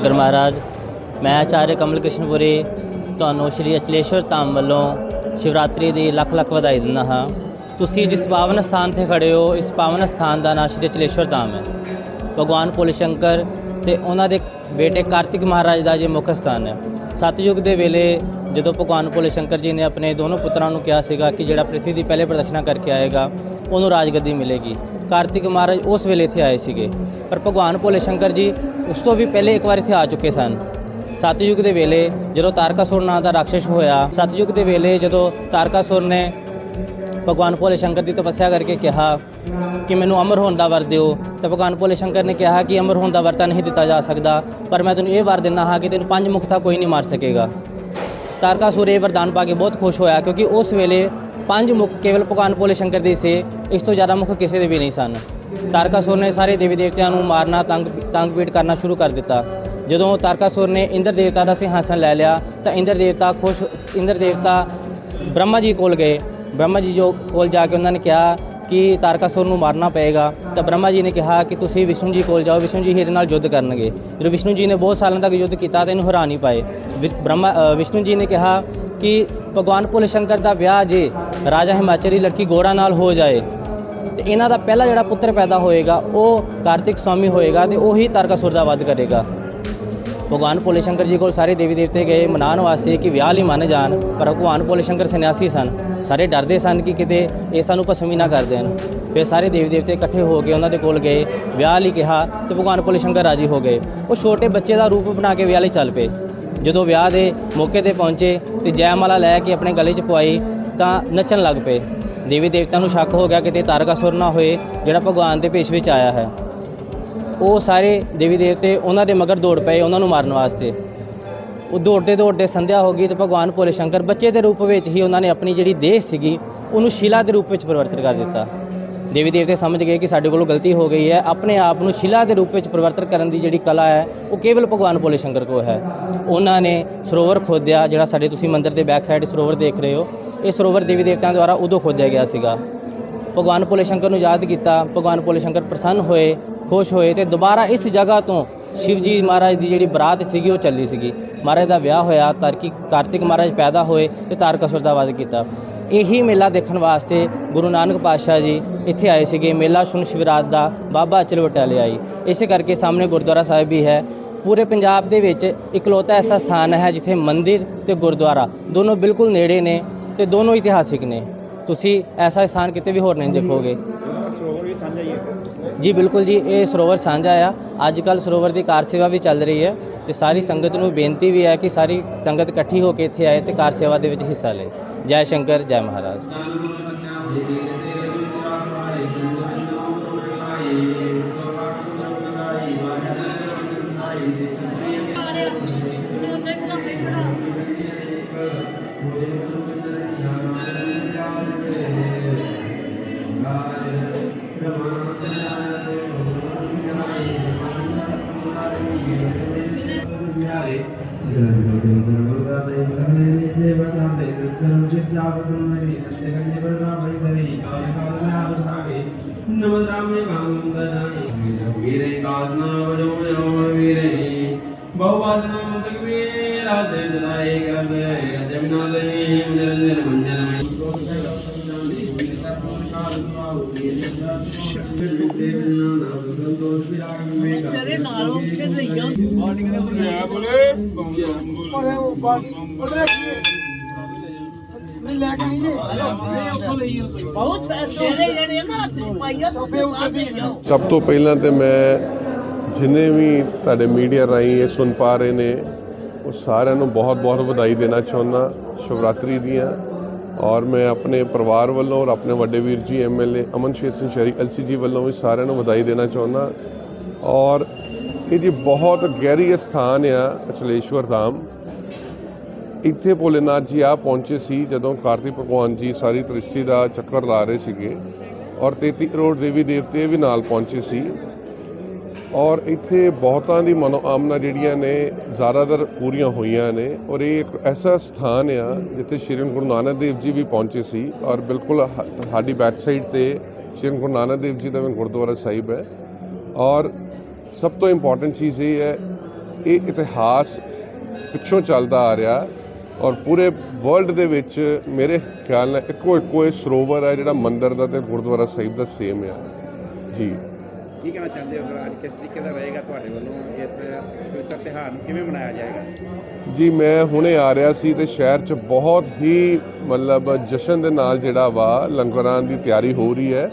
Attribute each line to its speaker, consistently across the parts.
Speaker 1: ਸ਼ੰਕਰ ਮਹਾਰਾਜ, ਮੈਂ ਆਚਾර්य ਕਮਲ ਕ੍ਰਿਸ਼ਨਪੁਰੀ ਤੁਹਾਨੂੰ ਸ਼੍ਰੀ ਅਚਲੇਸ਼ਵਰ ਧਾਮ ਵੱਲੋਂ ਸ਼ਿਵਰਾਤਰੀ ਦੀ ਲੱਖ ਲੱਖ ਵਧਾਈ ਦਿੰਦਾ ਹਾਂ। ਤੁਸੀਂ ਜਿਸ ਪਾਵਨ ਸਥਾਨ ਤੇ ਖੜੇ ਹੋ, ਇਸ ਪਾਵਨ ਸਥਾਨ ਦਾ ਨਾਮ ਸ਼੍ਰੀ ਅਚਲੇਸ਼ਵਰ ਧਾਮ ਹੈ। ਭਗਵਾਨ ਭੋਲੇ ਸ਼ੰਕਰ ਤੇ ਉਹਨਾਂ ਦੇ ਬੇਟੇ ਕਾਰਤਿਕ ਮਹਾਰਾਜ ਦਾ ਜੇ ਮੁੱਖ ਸਥਾਨ ਹੈ। ਸਤਯੁਗ ਦੇ ਵੇਲੇ ਜਦੋਂ ਭਗਵਾਨ ਭੋਲੇ ਸ਼ੰਕਰ ਜੀ ਨੇ ਆਪਣੇ ਦੋਨੋਂ ਪੁੱਤਰਾਂ ਨੂੰ ਕਿਹਾ ਸੀਗਾ ਕਿ ਜਿਹੜਾ ਪ੍ਰਿਥਵੀ ਦੀ ਪਹਿਲੇ ਪ੍ਰਦਰਸ਼ਨਾ ਕਰਕੇ ਆਏਗਾ, ਉਹਨੂੰ ਰਾਜਗੱਦੀ ਮਿਲੇਗੀ। ਕਾਰਤਿਕ ਮਹਾਰਾਜ ਉਸ ਵੇਲੇ ਇੱਥੇ ਆਏ ਸੀਗੇ। ਪਰ ਭਗਵਾਨ ਭੋਲੇ ਸ਼ੰਕਰ ਜੀ ਉਸ ਤੋਂ ਵੀ ਪਹਿਲੇ ਇੱਕ ਵਾਰ ਇੱਥੇ ਆ ਚੁੱਕੇ ਸਨ। ਸਤਿਯੁਗ ਦੇ ਵੇਲੇ ਜਦੋਂ ਤਾਰਕਾਸੁਰ ਨਾਂ ਦਾ ਰਾਖਸ਼ ਹੋਇਆ, ਸਤਿਯੁਗ ਦੇ ਵੇਲੇ ਜਦੋਂ ਤਾਰਕਾਸੁਰ ਨੇ ਭਗਵਾਨ ਭੋਲੇ ਸ਼ੰਕਰ ਦੀ ਤਪੱਸਿਆ ਕਰਕੇ ਕਿਹਾ ਕਿ ਮੈਨੂੰ ਅਮਰ ਹੋਣ ਦਾ ਵਰ ਦਿਓ, ਤਾਂ ਭਗਵਾਨ ਭੋਲੇ ਸ਼ੰਕਰ ਨੇ ਕਿਹਾ ਕਿ ਅਮਰ ਹੋਣ ਦਾ ਵਰ ਤਾਂ ਨਹੀਂ ਦਿੱਤਾ ਜਾ ਸਕਦਾ, ਪਰ ਮੈਂ ਤੈਨੂੰ ਇਹ ਵਰ ਦਿੰਦਾ ਹਾਂ ਕਿ ਤੈਨੂੰ ਪੰਜ ਮੁਖਤਾ ਕੋਈ ਨਹੀਂ ਮਾਰ ਸਕੇਗਾ। ਤਾਰਕਾਸੁਰ ਇਹ ਵਰਦਾਨ ਪਾ ਕੇ ਬਹੁਤ ਖੁਸ਼ ਹੋਇਆ ਕਿਉਂਕਿ ਉਸ ਵੇਲੇ ਪੰਜ ਮੁੱਖ ਕੇਵਲ ਭਗਵਾਨ ਭੋਲੇ ਸ਼ੰਕਰ ਦੇ ਸੀ, ਇਸ ਤੋਂ ਜ਼ਿਆਦਾ ਮੁੱਖ ਕਿਸੇ ਦੇ ਵੀ ਨਹੀਂ ਸਨ। ਤਾਰਕਾਸੁਰ ਨੇ ਸਾਰੇ ਦੇਵੀ ਦੇਵਤਿਆਂ ਨੂੰ ਮਾਰਨਾ, ਤੰਗ ਤੰਗ ਪੀੜ ਕਰਨਾ ਸ਼ੁਰੂ ਕਰ ਦਿੱਤਾ। ਜਦੋਂ ਤਾਰਕਾਸੁਰ ਨੇ ਇੰਦਰ ਦੇਵਤਾ ਦਾ ਸਿੰਘਾਸਨ ਲੈ ਲਿਆ, ਤਾਂ ਇੰਦਰ ਦੇਵਤਾ ਖੁਸ਼, ਇੰਦਰ ਦੇਵਤਾ ਬ੍ਰਹਮਾ ਜੀ ਕੋਲ ਗਏ। ਬ੍ਰਹਮਾ ਜੀ ਜੋ ਕੋਲ ਜਾ ਕੇ ਉਹਨਾਂ ਨੇ ਕਿਹਾ ਕਿ ਤਾਰਕਾਸੁਰ ਨੂੰ ਮਾਰਨਾ ਪਏਗਾ, ਤਾਂ ਬ੍ਰਹਮਾ ਜੀ ਨੇ ਕਿਹਾ ਕਿ ਤੁਸੀਂ ਵਿਸ਼ਨੂੰ ਜੀ ਕੋਲ ਜਾਓ, ਵਿਸ਼ਨੂੰ ਜੀ ਇਹਦੇ ਨਾਲ ਯੁੱਧ ਕਰਨਗੇ। ਜਦੋਂ ਵਿਸ਼ਨੂੰ ਜੀ ਨੇ ਬਹੁਤ ਸਾਲਾਂ ਤੱਕ ਯੁੱਧ ਕੀਤਾ ਤਾਂ ਇਹਨੂੰ ਹਰਾ ਨਹੀਂ ਪਾਏ। ਵਿ- ਬ੍ਰਹਮਾ ਵਿਸ਼ਨੂੰ ਜੀ ਨੇ ਕਿਹਾ ਕਿ ਭਗਵਾਨ ਭੋਲੇ ਸ਼ੰਕਰ ਦਾ ਵਿਆਹ ਜੇ ਰਾਜਾ ਹਿਮਾਚਲੀ ਲੜਕੀ ਗੋੜਾ ਨਾਲ ਹੋ ਜਾਏ, ਤੇ ਇਹਨਾਂ ਦਾ ਪਹਿਲਾ ਜਿਹੜਾ ਪੁੱਤਰ ਪੈਦਾ ਹੋਏਗਾ, ਉਹ ਕਾਰਤਿਕ ਸਵਾਮੀ ਹੋਏਗਾ ਤੇ ਉਹੀ ਤਾਰਕਾਸੁਰ ਦਾ ਵਧ ਕਰੇਗਾ। ਭਗਵਾਨ ਭੋਲੇ ਸ਼ੰਕਰ ਜੀ ਕੋਲ ਸਾਰੇ ਦੇਵੀ ਦੇਵਤੇ ਗਏ, ਮਨਾਉਣ ਵਾਸਤੇ ਕਿ ਵਿਆਹ ਲਈ ਮੰਨ ਜਾਣ, ਪਰ ਭਗਵਾਨ ਭੋਲੇ ਸ਼ੰਕਰ ਸੰਨਿਆਸੀ ਸਨ। ਸਾਰੇ ਡਰਦੇ ਸਨ ਕਿ ਕਿਤੇ ਇਹ ਸਾਨੂੰ ਭਸਮੀ ਨਾ ਕਰ ਦੇਣ। ਫਿਰ ਸਾਰੇ ਦੇਵੀ ਦੇਵਤੇ ਇਕੱਠੇ ਹੋ ਕੇ ਉਹਨਾਂ ਦੇ ਕੋਲ ਗਏ, ਵਿਆਹ ਲਈ ਕਿਹਾ ਤੇ ਭਗਵਾਨ ਭੋਲੇ ਸ਼ੰਕਰ ਰਾਜੀ ਹੋ ਗਏ। ਉਹ ਛੋਟੇ ਬੱਚੇ ਦਾ ਰੂਪ ਬਣਾ ਕੇ ਵਿਆਹ ਲਈ ਚੱਲ ਪਏ। ਜਦੋਂ ਵਿਆਹ ਦੇ ਮੌਕੇ ਤੇ ਪਹੁੰਚੇ ਤੇ ਜੈਮਾਲਾ ਲੈ ਕੇ ਆਪਣੇ ਗਲੇ 'ਚ ਪਵਾਈ ਤਾਂ ਨੱਚਣ ਲੱਗ ਪਏ। ਦੇਵੀ ਦੇਵਤਿਆਂ ਨੂੰ ਸ਼ੱਕ ਹੋ ਗਿਆ ਕਿਤੇ ਤਾਰਕਾਸੁਰ ਨਾ ਹੋਏ, ਜਿਹੜਾ ਭਗਵਾਨ ਦੇ ਭੇਸ਼ ਵਿੱਚ ਆਇਆ ਹੈ। ਉਹ ਸਾਰੇ ਦੇਵੀ ਦੇਵਤੇ ਉਹਨਾਂ ਦੇ ਮਗਰ ਦੌੜ ਪਏ ਉਹਨਾਂ ਨੂੰ ਮਾਰਨ ਵਾਸਤੇ। ਉਹ ਦੌੜਦੇ ਦੌੜਦੇ ਸੰਧਿਆ ਹੋ ਗਈ ਤੇ ਭਗਵਾਨ ਭੋਲੇ ਸ਼ੰਕਰ ਬੱਚੇ ਦੇ ਰੂਪ ਵਿੱਚ ਹੀ ਉਹਨਾਂ ਨੇ ਆਪਣੀ ਜਿਹੜੀ ਦੇਹ ਸੀਗੀ, ਉਹਨੂੰ ਸ਼ਿਲਾ ਦੇ ਰੂਪ ਵਿੱਚ ਪਰਿਵਰਤਿਤ ਕਰ ਦਿੱਤਾ। ਦੇਵੀ ਦੇਵਤੇ ਸਮਝ ਗਏ ਕਿ ਸਾਡੇ ਕੋਲੋਂ ਗਲਤੀ ਹੋ ਗਈ ਹੈ। ਆਪਣੇ ਆਪ ਨੂੰ ਸ਼ਿਲਾ ਦੇ ਰੂਪ ਵਿੱਚ ਪਰਿਵਰਤਨ ਕਰਨ ਦੀ ਜਿਹੜੀ ਕਲਾ ਹੈ, ਉਹ ਕੇਵਲ ਭਗਵਾਨ ਭੋਲੇ ਸ਼ੰਕਰ ਕੋਲ ਹੈ। ਉਹਨਾਂ ਨੇ ਸਰੋਵਰ ਖੋਦਿਆ, ਜਿਹੜਾ ਸਾਡੇ ਤੁਸੀਂ ਮੰਦਿਰ ਦੇ ਬੈਕ ਸਾਈਡ ਸਰੋਵਰ ਦੇਖ ਰਹੇ ਹੋ। ਇਹ ਸਰੋਵਰ ਦੇਵੀ ਦੇਵਤਿਆਂ ਦੁਆਰਾ ਉਦੋਂ ਖੋਦਿਆ ਗਿਆ ਸੀਗਾ। ਭਗਵਾਨ ਭੋਲੇ ਸ਼ੰਕਰ ਨੂੰ ਯਾਦ ਕੀਤਾ, ਭਗਵਾਨ ਭੋਲੇ ਸ਼ੰਕਰ ਪ੍ਰਸੰਨ ਹੋਏ, ਖੁਸ਼ ਹੋਏ ਤੇ ਦੁਬਾਰਾ ਇਸ ਜਗ੍ਹਾ ਤੋਂ ਸ਼ਿਵਜੀ ਮਹਾਰਾਜ ਦੀ ਜਿਹੜੀ ਬਰਾਤ ਸੀਗੀ, ਉਹ ਚੱਲੀ ਸੀਗੀ। ਮਹਾਰਾਜ ਦਾ ਵਿਆਹ ਹੋਇਆ, ਤਾਰਕੀ ਕਾਰਤਿਕ ਮਹਾਰਾਜ ਪੈਦਾ ਹੋਏ ਤੇ ਤਾਰਕਾਸੁਰ ਦਾ ਵਧ ਕੀਤਾ। ਇਹੀ ਮੇਲਾ ਦੇਖਣ ਵਾਸਤੇ ਗੁਰੂ ਨਾਨਕ ਪਾਤਸ਼ਾਹ ਜੀ ਇੱਥੇ ਆਏ ਸੀਗੇ। ਮੇਲਾ ਸੁਣ ਸ਼ਿਵਰਾਜ ਦਾ ਬਾਬਾ ਅਚਲ ਵਟਾਲੇ ਜੀ ਇਸੇ ਕਰਕੇ ਸਾਹਮਣੇ ਗੁਰਦੁਆਰਾ ਸਾਹਿਬ ਵੀ ਹੈ। ਪੂਰੇ ਪੰਜਾਬ ਦੇ ਵਿੱਚ ਇਕਲੌਤਾ ਐਸਾ ਸਥਾਨ ਹੈ ਜਿੱਥੇ ਮੰਦਿਰ ਤੇ ਗੁਰਦੁਆਰਾ ਦੋਨੋਂ ਬਿਲਕੁਲ ਨੇੜੇ ਨੇ ਤੇ ਦੋਨੋਂ ਇਤਿਹਾਸਿਕ ਨੇ। ਤੁਸੀਂ ਐਸਾ ਸਥਾਨ ਕਿਤੇ ਵੀ ਹੋਰ ਨਹੀਂ ਦੇਖੋਗੇ। ਜੀ ਬਿਲਕੁਲ ਜੀ, ਇਹ ਸਰੋਵਰ ਸਾਂਝਾ ਆ। ਅੱਜ ਕੱਲ ਸਰੋਵਰ ਦੀ ਕਾਰ ਸੇਵਾ ਵੀ ਚੱਲ ਰਹੀ ਹੈ ਤੇ ਸਾਰੀ ਸੰਗਤ ਨੂੰ ਬੇਨਤੀ ਵੀ ਹੈ ਕਿ ਸਾਰੀ ਸੰਗਤ ਇਕੱਠੀ ਹੋ ਕੇ ਇੱਥੇ ਆਏ ਤੇ ਕਾਰ ਸੇਵਾ ਦੇ ਵਿੱਚ ਹਿੱਸਾ ਲਏ। ਜੈ ਸ਼ੰਕਰ ਜੈ ਮਹਾਰਾਜ
Speaker 2: ਵੀਰੇ ਕਾਜਨਾ
Speaker 3: பின்னாலே வீரை வீரை பௌவாதனாயகமே ਸਭ
Speaker 4: ਤੋਂ ਪਹਿਲਾਂ ਤੇ ਮੈਂ ਜਿੰਨੇ ਵੀ ਤੁਹਾਡੇ ਮੀਡੀਆ ਰਾਹੀਂ ਇਹ ਸੁਣ ਪਾ ਰਹੇ ਨੇ, ਉਹ ਸਾਰਿਆਂ ਨੂੰ ਬਹੁਤ-ਬਹੁਤ ਵਧਾਈ ਦੇਣਾ ਚਾਹੁੰਦਾ, ਸ਼ਿਵਰਾਤਰੀ ਦੀਆਂ। ਔਰ ਮੈਂ ਆਪਣੇ ਪਰਿਵਾਰ ਵੱਲੋਂ ਔਰ ਆਪਣੇ ਵੱਡੇ ਵੀਰ ਜੀ ਐਮਐਲਏ ਅਮਨਸ਼ੇਰ ਸਿੰਘ ਸ਼ਰੀ ਐਲਸੀਜੀ ਵੱਲੋਂ ਵੀ ਸਾਰਿਆਂ ਨੂੰ ਵਧਾਈ ਦੇਣਾ ਚਾਹੁੰਦਾ। ਔਰ ਇਹ ਜੀ ਬਹੁਤ ਗਹਿਰੀ ਸਥਾਨ ਆ ਅਚਲੇਸ਼ਵਰ ਧਾਮ। ਇੱਥੇ ਭੋਲੇਨਾਥ ਜੀ ਆ ਪਹੁੰਚੇ ਸੀ ਜਦੋਂ ਕਾਰਤਿਕ ਭਗਵਾਨ ਜੀ ਸਾਰੀ ਤ੍ਰਿਸ਼ਟੀ ਦਾ ਚੱਕਰ ਲਾ ਰਹੇ ਸੀਗੇ ਔਰ 33 ਕਰੋੜ ਦੇਵੀ ਦੇਵਤੇ ਵੀ ਨਾਲ ਪਹੁੰਚੇ ਸੀ। ਔਰ ਇੱਥੇ ਬਹੁਤਾਂ ਦੀ ਮਨੋਕਾਮਨਾ ਜਿਹੜੀਆਂ ਨੇ ਜ਼ਿਆਦਾਤਰ ਪੂਰੀਆਂ ਹੋਈਆਂ ਨੇ ਔਰ ਇਹ ਇੱਕ ਐਸਾ ਸਥਾਨ ਆ ਜਿੱਥੇ ਸ਼੍ਰੀ ਗੁਰੂ ਨਾਨਕ ਦੇਵ ਜੀ ਵੀ ਪਹੁੰਚੇ ਸੀ ਔਰ ਬਿਲਕੁਲ ਸਾਡੀ ਬੈਕ ਸਾਈਡ ਤੇ ਸ਼੍ਰੀ ਗੁਰੂ ਨਾਨਕ ਦੇਵ ਜੀ ਦਾ ਵੀ ਗੁਰਦੁਆਰਾ ਸਾਹਿਬ ਹੈ। ਔਰ ਸਭ ਤੋਂ ਇੰਪੋਰਟੈਂਟ ਚੀਜ਼ ਇਹ ਹੈ ਇਹ ਇਤਿਹਾਸ ਪਿੱਛੋਂ ਚੱਲਦਾ ਆ ਰਿਹਾ ਔਰ ਪੂਰੇ ਵਰਲਡ ਦੇ ਵਿੱਚ ਮੇਰੇ ਖਿਆਲ ਨਾਲ ਇੱਕੋ ਇੱਕੋ ਇਹ ਸਰੋਵਰ ਹੈ ਜਿਹੜਾ ਮੰਦਿਰ ਦਾ ਤੇ ਗੁਰਦੁਆਰਾ ਸਾਹਿਬ ਦਾ ਸੇਮ ਆ। ਜੀ।
Speaker 5: ਕੀ ਕਹਿਣਾ ਚਾਹੁੰਦੇ ਹੋ ਅੱਜ ਕਿਸ ਤਰੀਕੇ ਦਾ ਰਹੇਗਾ ਤੁਹਾਡੇ ਵੱਲੋਂ ਇਸ ਪਵਿੱਤਰ ਤਿਉਹਾਰ ਨੂੰ? ਕਿਵੇਂ ਮਨਾਇਆ ਜਾਏਗਾ?
Speaker 4: ਜੀ ਮੈਂ ਹੁਣੇ ਆ ਰਿਹਾ ਸੀ ਤੇ ਸ਼ਹਿਰ 'ਚ ਬਹੁਤ ਹੀ ਮਤਲਬ ਜਸ਼ਨ ਦੇ ਨਾਲ ਜਿਹੜਾ ਵਾ ਲੰਗਰਾਂ ਦੀ ਤਿਆਰੀ ਹੋ ਰਹੀ ਹੈ।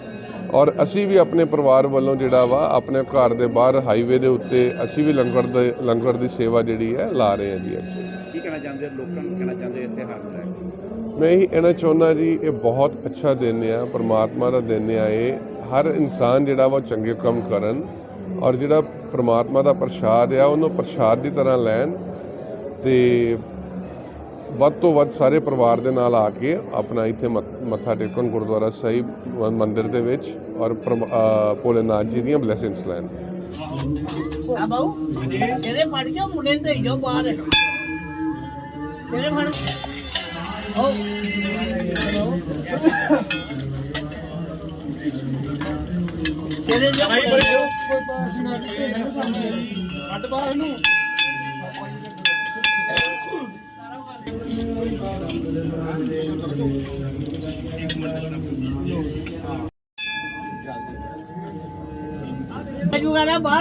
Speaker 4: ਔਰ ਅਸੀਂ ਵੀ ਆਪਣੇ ਪਰਿਵਾਰ ਵੱਲੋਂ ਜਿਹੜਾ ਵਾ ਆਪਣੇ ਘਰ ਦੇ ਬਾਹਰ ਹਾਈਵੇ ਦੇ ਉੱਤੇ ਅਸੀਂ ਵੀ ਲੰਗਰ ਦੇ ਲੰਗਰ ਦੀ ਸੇਵਾ ਜਿਹੜੀ ਹੈ ਲਾ ਰਹੇ ਹਾਂ ਜੀ ਅੱਜ
Speaker 5: ਕੀ ਕਹਿਣਾ ਚਾਹੁੰਦੇ ਲੋਕਾਂ ਨੂੰ ਕਹਿਣਾ ਚਾਹੁੰਦੇ ਇਸ ਤਿਉਹਾਰ ਨੂੰ ਲੈ ਕੇ?
Speaker 4: ਮੈਂ ਇਹੀ ਕਹਿਣਾ ਚਾਹੁੰਦਾ ਜੀ ਇਹ ਬਹੁਤ ਅੱਛਾ ਦਿਨ ਆ ਪ੍ਰਮਾਤਮਾ ਦਾ ਦਿਨ ਆ ਇਹ। ਹਰ ਇਨਸਾਨ ਜਿਹੜਾ ਵਾ ਉਹ ਚੰਗੇ ਕੰਮ ਕਰਨ ਔਰ ਜਿਹੜਾ ਪ੍ਰਮਾਤਮਾ ਦਾ ਪ੍ਰਸ਼ਾਦ ਆ ਉਹਨੂੰ ਪ੍ਰਸ਼ਾਦ ਦੀ ਤਰ੍ਹਾਂ ਲੈਣ ਤੇ ਵੱਧ ਤੋਂ ਵੱਧ ਸਾਰੇ ਪਰਿਵਾਰ ਦੇ ਨਾਲ ਆ ਕੇ ਆਪਣਾ ਇੱਥੇ ਮੱਥ- ਟੇਕਣ ਗੁਰਦੁਆਰਾ ਸਾਹਿਬ ਮੰਦਿਰ ਦੇ ਵਿੱਚ ਔਰ ਭੋਲੇਨਾਥ ਜੀ ਦੀਆਂ ਬਲੇਸਿੰਗਸ ਲੈਣ
Speaker 3: ਆ ਬਾਉ ਤੇਰੇ ਫੜ ਕੇ ਮੁੰਡੇ ਨੂੰ ਦੇਈ ਜਾਓ ਬਾਹਰ। ਫੜ ਜੋ ਬਾਹਰ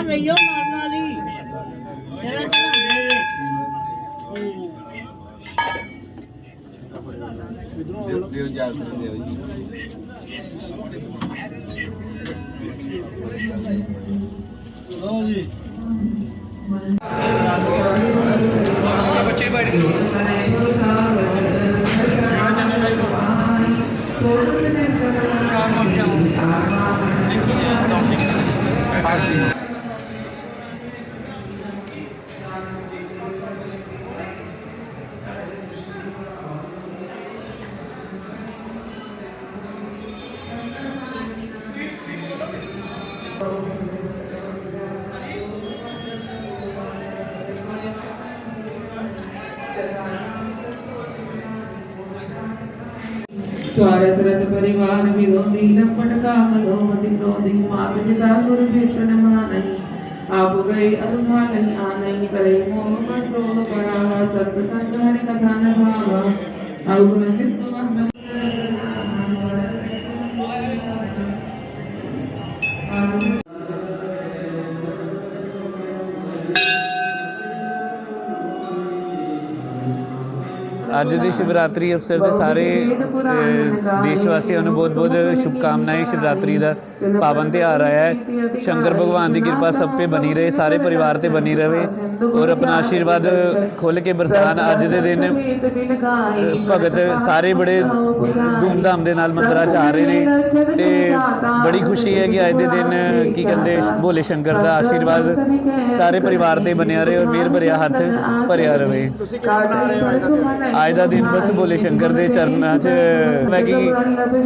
Speaker 3: ਲਈਓ ਮਾਰਨ ਵਾਲੀ। ਤੇਰਾ ਚੜਾਉਂਦੇ
Speaker 6: পার্টি ਰਤ ਪਰਿਵਾਰ ਵਿਰੋਧੀ ਲੰਪਟ ਕਾਮ ਲੋਭ ਦਿਨੋਦੀ ਮਾਤ ਜਿਤਾ ਗੁਰ ਭੀਸ਼ਣ ਮਾਨਈ ਆਪ ਗਏ ਅਰੁਧਾ ਨਹੀਂ ਆਨਈ ਕਲੇ ਮੋਹ ਕੰਟਰੋਲ ਕਰਾਵਾ ਸਤ ਸੰਗ ਹਰਿ ਕਥਾ ਨਭਾਵਾ ਅਵਗੁਣ ਚਿਤ ਵੰਦ
Speaker 7: ਅੱਜ ਦੀ ਸ਼ਿਵਰਾਤਰੀ ਅਵਸਰ ਤੇ ਸਾਰੇ ਦੇਸ਼ ਵਾਸੀਆਂ ਨੂੰ ਬਹੁਤ-ਬਹੁਤ ਸ਼ੁਭਕਾਮਨਾएं ਸ਼ਿਵਰਾਤਰੀ ਦਾ ਪਾਵਨ ਤਿਉਹਾਰ ਆਇਆ ਹੈ। ਸ਼ੰਕਰ ਭਗਵਾਨ ਦੀ ਕਿਰਪਾ ਸਭ ਤੇ ਬਣੀ ਰਹੇ, ਸਾਰੇ ਪਰਿਵਾਰ ਤੇ ਬਣੀ ਰਹੇ ਔਰ ਆਪਣਾ ਆਸ਼ੀਰਵਾਦ ਖੁੱਲ ਕੇ ਬਰਸਾਨ ਅੱਜ ਦੇ ਦਿਨ ਭਗਤ ਸਾਰੇ ਬੜੇ ਧੂਮਧਾਮ ਦੇ ਨਾਲ ਮੰਦਰਾਂ 'ਚ ਆ ਰਹੇ ਨੇ ਤੇ ਬੜੀ ਖੁਸ਼ੀ ਹੈ ਕਿ ਅੱਜ ਦੇ ਦਿਨ, ਕੀ ਕਹਿੰਦੇ, ਭੋਲੇ ਸ਼ੰਕਰ ਦਾ ਆਸ਼ੀਰਵਾਦ ਸਾਰੇ ਪਰਿਵਾਰ ਤੇ ਬਣਿਆ ਰਹੇ ਔਰ ਮਿਹਰ ਭਰਿਆ ਹੱਥ ਭਰਿਆ ਰਵੇ
Speaker 5: ਤੁਸੀਂ ਕਿਵੇਂ ਮਨਾ ਰਹੇ ਹੋ ਅੱਜ ਦਾ ਦਿਨ
Speaker 7: ਅੱਜ ਦਾ ਦਿਨ ਬਸ ਭੋਲੇ ਸ਼ੰਕਰ ਦੇ ਚਰਨਾਂ 'ਚ ਮੈਂ ਕਿ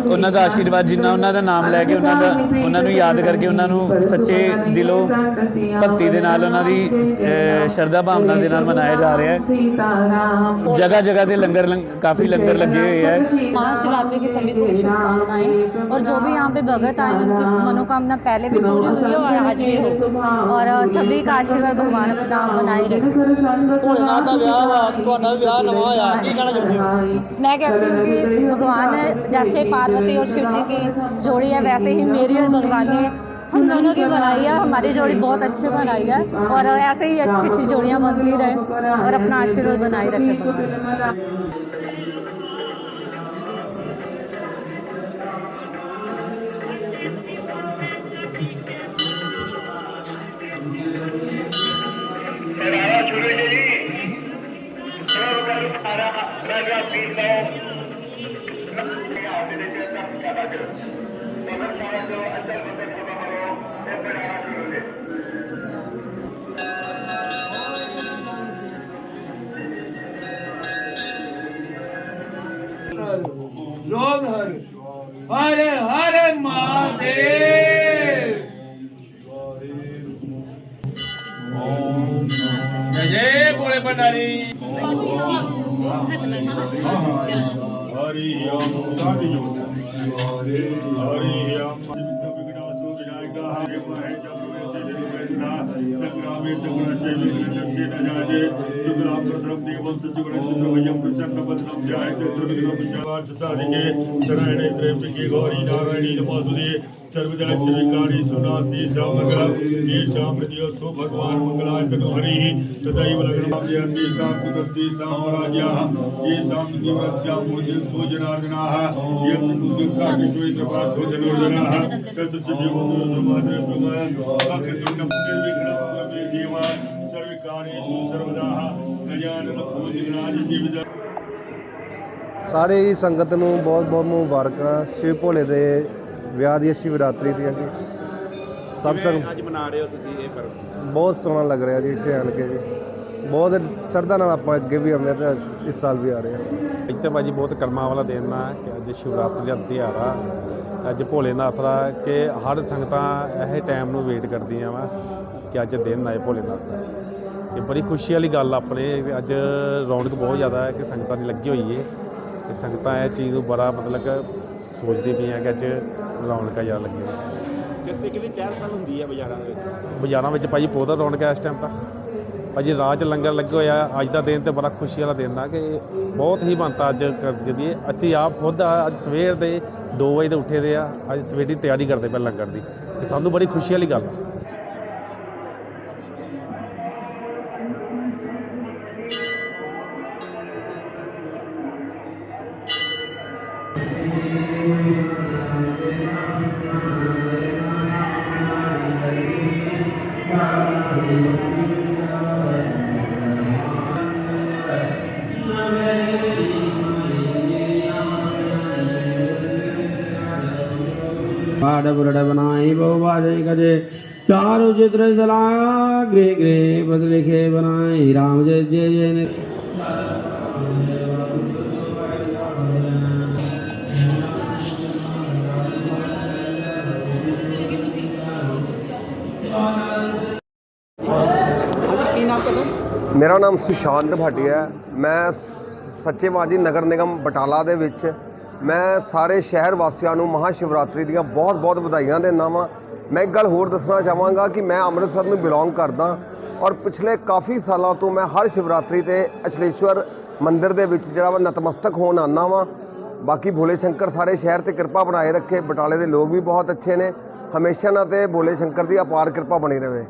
Speaker 7: ਉਹਨਾਂ ਦਾ ਆਸ਼ੀਰਵਾਦ ਜਿੰਨਾ ਉਹਨਾਂ ਦਾ ਨਾਮ ਲੈ ਕੇ ਉਹਨਾਂ ਦਾ ਉਹਨਾਂ ਨੂੰ ਯਾਦ ਕਰਕੇ ਉਹਨਾਂ ਨੂੰ ਸੱਚੇ ਦਿਲੋਂ ਭਗਤੀ ਦੇ ਨਾਲ ਉਹਨਾਂ ਦੀ ਅਹ, ਸ਼ਰਧਾ ਭਾਵਨਾ ਦੇ ਨਾਲ ਮਨਾਇਆ ਜਾ ਰਿਹਾ ਹੈ ਜਗ੍ਹਾ ਜਗ੍ਹਾ ਤੇ ਲੰਗਰ ਲੰਗ- ਕਾਫੀ ਲੰਗਰ ਲੱਗੇ ਹੋਏ ਹੈ
Speaker 8: महाशिवरात्रि की सभी को शुभकामनाएं और जो भी यहाँ पे भगत आए उनकी मनोकामना पहले भी पूरी हुई है और आज भी हो और अ, सभी का आशीर्वाद भगवान अपना बनाए रखे
Speaker 6: ਭੋਲੇਨਾਥ ਦਾ ਵਿਆਹ ਵਾ ਤੁਹਾਡਾ ਵਿਆਹ ਨਵਾਂ ਹੋਇਆ ਕੀ ਕਹਿਣਾ ਚਾਹੁੰਦੇ ਹੋ
Speaker 8: मैं कहती हूँ कि भगवान जैसे पार्वती और शिव जी की जोड़ी है वैसे ही मेरी और भगवान की हम दोनों की बनाई है हमारी जोड़ी बहुत अच्छी बनाई है और ऐसे ही अच्छी अच्छी जोड़ियाँ बनती रहे और अपना आशीर्वाद बनाए रखे भगवान
Speaker 2: ਲੋਕ ਮੁਤਾਜ ਜੋ
Speaker 9: ਹਰੇ ਹਰੀ ਆਪਾ ਵਿਗਨਾਸੋ ਵਿਨਾਇਕਾ ਹਰੇ ਮਹੇ ਜਪਵੇ ਸੇ ਨਿਰਵੈਂਦਾ ਸੰਗਰਾਮੇ ਸੰਗਰਾ ਸੇ ਵਿਗਨਦਸੇ ਨ ਜਾਜੇ ਸੁਗਲਾ ਪ੍ਰਥਮ ਦੇਵੰ ਸੁਗਣ ਕੁਤਵਯੰ ਪ੍ਰਸੰਨ ਬਦਨਮ ਜਾਏ ਤੇ ਤ੍ਰਿਵਿਕਰਮ ਜਾਵਾਰ ਸਾਧਿਕੇ ਸਰਾਇਣੇ ਤ੍ਰੇਪਿਕੇ ਗੌਰੀ ਨਾਰਾਇਣੀ ਨਮੋਸੁਦੇ सर्वदा सर्वकारी सुनास्ति सामग्रम ये सामृतिस्तु भगवान मंगलाय तनु हरि तदैव लग्नं जयन्ति सात्विकस्ति साम्राज्याः ये सामृतिवरस्या पूज्यस्तु जनार्दनाः ये पुरुषस्था कृष्णोइत्रपार्थो जनार्दनाः तत्सदेवो धर्माद्रे प्रमाय वाक्यतुण्डं निर्विघ्नं प्रमे देवा सर्वकार्येषु सर्वदाः गजानन भूतिगणादि सेविता
Speaker 10: ਸਾਰੇ ਹੀ ਸੰਗਤ ਨੂੰ ਬਹੁਤ ਬਹੁਤ ਮੁਬਾਰਕਾਂ ਸ਼ਿਵ ਭੋਲੇ ਦੇ ਵਿਆਹ ਦੀ ਸ਼ਿਵਰਾਤਰੀ ਦੀਆਂ ਜੀ। ਸਭ ਸੰਗ
Speaker 5: ਅੱਜ ਮਨਾ ਰਹੇ ਹੋ ਤੁਸੀਂ ਇਹ ਪਰਵ?
Speaker 10: ਬਹੁਤ ਸੋਹਣਾ ਲੱਗ ਰਿਹਾ ਜੀ ਇੱਥੇ ਆਣ ਕੇ ਜੀ। ਬਹੁਤ ਸਰਦਾ ਨਾਲ ਆਪਾਂ ਅੱਗੇ ਵੀ ਆਉਂਦੇ ਹਾਂ ਤੇ ਇਸ ਸਾਲ ਵੀ ਆ ਰਹੇ ਹਾਂ।
Speaker 11: ਇੱਥੇ ਭਾਜੀ ਬਹੁਤ ਕਰਮਾਂ ਵਾਲਾ ਦਿਨ ਆ ਕਿ ਅੱਜ ਸ਼ਿਵਰਾਤਰੀ ਦਾ ਆ ਅੱਜ ਭੋਲੇਨਾਥ ਦਾ ਕਿ ਹਰ ਸੰਗਤਾਂ ਇਹ ਟਾਈਮ ਨੂੰ ਵੇਟ ਕਰਦੀਆਂ ਵਾ ਕਿ ਅੱਜ ਦਿਨ ਆਏ ਭੋਲੇਨਾਥ ਦਾ। ਇਹ ਬੜੀ ਖੁਸ਼ੀ ਵਾਲੀ ਗੱਲ ਆ ਆਪਣੇ ਅੱਜ ਰੌਣਕ ਬਹੁਤ ਜ਼ਿਆਦਾ ਹੈ ਕਿ ਸੰਗਤਾਂ ਦੀ ਲੱਗੀ ਹੋਈ ਏ। ਤੇ ਸੰਗਤਾਂ ਇਹ ਚੀਜ਼ ਨੂੰ ਬੜਾ ਮਤਲਬ ਸੋਚਦੇ ਪਈਆਂ ਕਿ ਅੱਜ ਰੌਣਕਾਂ ਜ਼ਿਆਦਾ ਲੱਗੀਆਂ।
Speaker 5: ਕਿਸ ਤਰੀਕੇ ਦੀ ਚਹਿਲ ਪਹਿਲ ਹੁੰਦੀ ਹੈ ਬਾਜ਼ਾਰਾਂ ਦੇ ਵਿੱਚ?
Speaker 11: ਬਾਜ਼ਾਰਾਂ ਵਿੱਚ ਭਾਜੀ ਬਹੁਤ ਰੌਣਕ ਹੈ ਇਸ ਟਾਈਮ ਤਾਂ। ਭਾਜੀ ਰਾਹ 'ਚ ਲੰਗਰ ਲੱਗੇ ਹੋਇਆ ਅੱਜ ਦਾ ਦਿਨ ਤੇ ਬੜਾ ਖੁਸ਼ੀ ਵਾਲਾ ਦਿਨ ਆ ਕਿ ਬਹੁਤ ਹੀ ਬਣਤਾ ਅੱਜ ਕਰਦੇ ਵੀ ਅਸੀਂ ਆਪ ਖੁਦ ਅੱਜ ਸਵੇਰ ਦੇ 2 ਵਜੇ ਦੇ ਉੱਠੇ ਦੇ ਆ ਅੱਜ ਸਵੇਰ ਦੀ ਤਿਆਰੀ ਕਰਦੇ ਪਏ ਲੰਗਰ ਦੀ। ਤੇ ਸਾਨੂੰ ਬੜੀ ਖੁਸ਼ੀ ਵਾਲੀ ਗੱਲ ਆ।
Speaker 12: बाड बुरड बनाई बहु बाजे गजे चारु चित्र जलाया गृह गृह बद लिखे बनाई राम जय जय जय ने
Speaker 10: ਮੇਰਾ ਨਾਮ ਸੁਸ਼ਾਂਤ ਭਾਟੀਆ ਹੈ ਮੈਂ ਸੱਚੇਬਾਜੀ ਨਗਰ ਨਿਗਮ ਬਟਾਲਾ ਦੇ ਵਿੱਚ ਮੈਂ ਸਾਰੇ ਸ਼ਹਿਰ ਵਾਸੀਆਂ ਨੂੰ ਮਹਾ ਸ਼ਿਵਰਾਤਰੀ ਦੀਆਂ ਬਹੁਤ-ਬਹੁਤ ਵਧਾਈਆਂ ਦਿੰਦਾ ਵਾਂ। ਮੈਂ ਇੱਕ ਗੱਲ ਹੋਰ ਦੱਸਣਾ ਚਾਹਾਂਗਾ ਕਿ ਮੈਂ ਅੰਮ੍ਰਿਤਸਰ ਨੂੰ ਬਿਲੋਂਗ ਕਰਦਾ ਔਰ ਪਿਛਲੇ ਕਾਫੀ ਸਾਲਾਂ ਤੋਂ ਮੈਂ ਹਰ ਸ਼ਿਵਰਾਤਰੀ ਤੇ ਅਚਲੇਸ਼ਵਰ ਮੰਦਿਰ ਦੇ ਵਿੱਚ ਜਿਹੜਾ ਵਾ ਨਤਮਸਤਕ ਹੋਣ ਆਉਂਦਾ ਵਾਂ। ਬਾਕੀ ਭੋਲੇ ਸ਼ੰਕਰ ਸਾਰੇ ਸ਼ਹਿਰ ਤੇ ਕਿਰਪਾ ਬਣਾਏ ਰੱਖੇ, ਬਟਾਲੇ ਦੇ ਲੋਕ ਵੀ ਬਹੁਤ ਅੱਛੇ ਨੇ। ਹਮੇਸ਼ਾ ਨਾਲ ਤੇ ਭੋਲੇ ਸ਼ੰਕਰ ਦੀ ਅਪਾਰ ਕਿਰਪਾ ਬਣੀ ਰਹੇ